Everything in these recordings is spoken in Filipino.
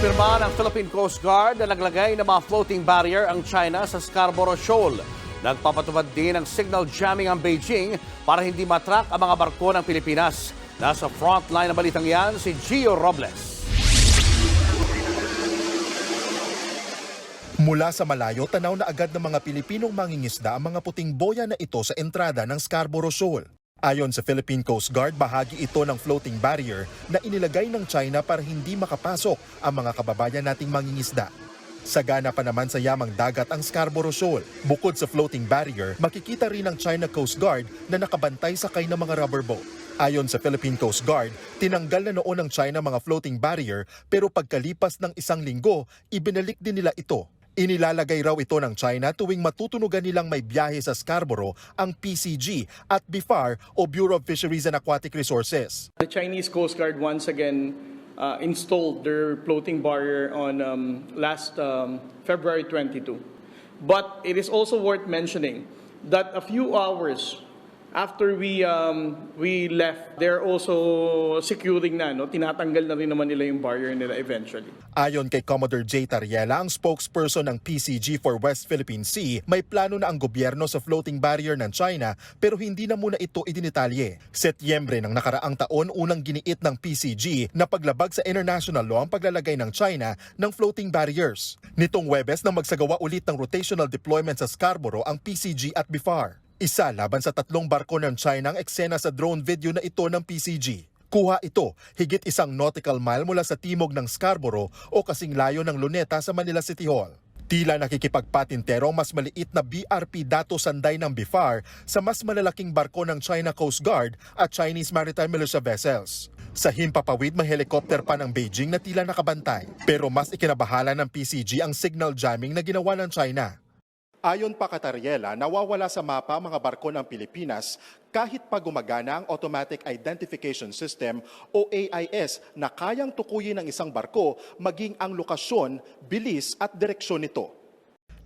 Kinumpirma ng Philippine Coast Guard na naglagay ng mga floating barrier ang China sa Scarborough Shoal. Nagpapatupad din ng signal jamming ang Beijing para hindi matrack ang mga barko ng Pilipinas. Nasa frontline ng balitang yan si Gio Robles. Mula sa malayo, tanaw na agad ng mga Pilipinong mangingisda ang mga puting boya na ito sa entrada ng Scarborough Shoal. Ayon sa Philippine Coast Guard, bahagi ito ng floating barrier na inilagay ng China para hindi makapasok ang mga kababayan nating mangingisda. Sagana pa naman sa yamang dagat ang Scarborough Shoal. Bukod sa floating barrier, makikita rin ang China Coast Guard na nakabantay sakay ng mga rubber boat. Ayon sa Philippine Coast Guard, tinanggal na noon ng China mga floating barrier pero pagkalipas ng isang linggo, ibinalik din nila ito. Inilalagay raw ito ng China tuwing matutunugan nilang may biyahe sa Scarborough ang PCG at BIFAR o Bureau of Fisheries and Aquatic Resources. The Chinese Coast Guard once again uh, installed their floating barrier on um, last um, February 22. But it is also worth mentioning that a few hours after we um, we left, they're also securing na, no? tinatanggal na rin naman nila yung barrier nila eventually. Ayon kay Commodore J. Tariela, ang spokesperson ng PCG for West Philippine Sea, may plano na ang gobyerno sa floating barrier ng China pero hindi na muna ito idinitalye. Setyembre ng nakaraang taon, unang giniit ng PCG na paglabag sa international law ang paglalagay ng China ng floating barriers. Nitong Webes na magsagawa ulit ng rotational deployment sa Scarborough ang PCG at BIFAR. Isa laban sa tatlong barko ng China ang eksena sa drone video na ito ng PCG. Kuha ito higit isang nautical mile mula sa timog ng Scarborough o kasing layo ng Luneta sa Manila City Hall. Tila nakikipagpatintero mas maliit na BRP dato sanday ng BIFAR sa mas malalaking barko ng China Coast Guard at Chinese Maritime Militia vessels. Sa himpapawid may helicopter pa ng Beijing na tila nakabantay. Pero mas ikinabahala ng PCG ang signal jamming na ginawa ng China. Ayon pa Katariela, nawawala sa mapa ang mga barko ng Pilipinas kahit pa gumagana ang Automatic Identification System o AIS na kayang tukuyin ng isang barko maging ang lokasyon, bilis at direksyon nito.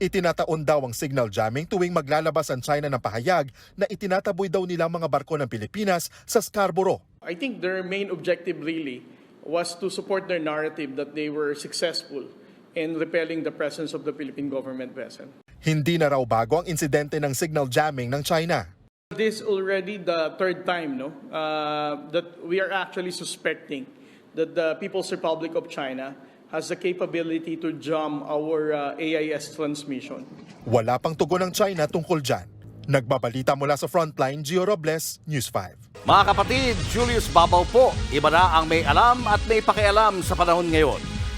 Itinataon daw ang signal jamming tuwing maglalabas ang China ng pahayag na itinataboy daw nila ang mga barko ng Pilipinas sa Scarborough. I think their main objective really was to support their narrative that they were successful in repelling the presence of the Philippine government vessel. Hindi na raw bago ang insidente ng signal jamming ng China. This already the third time, no, uh, that we are actually suspecting that the People's Republic of China has the capability to jam our uh, AIS transmission. Wala pang tugon ng China tungkol dyan. Nagbabalita mula sa Frontline, Gio Robles, News 5. Mga kapatid, Julius Babaw po. Iba na ang may alam at may pakialam sa panahon ngayon.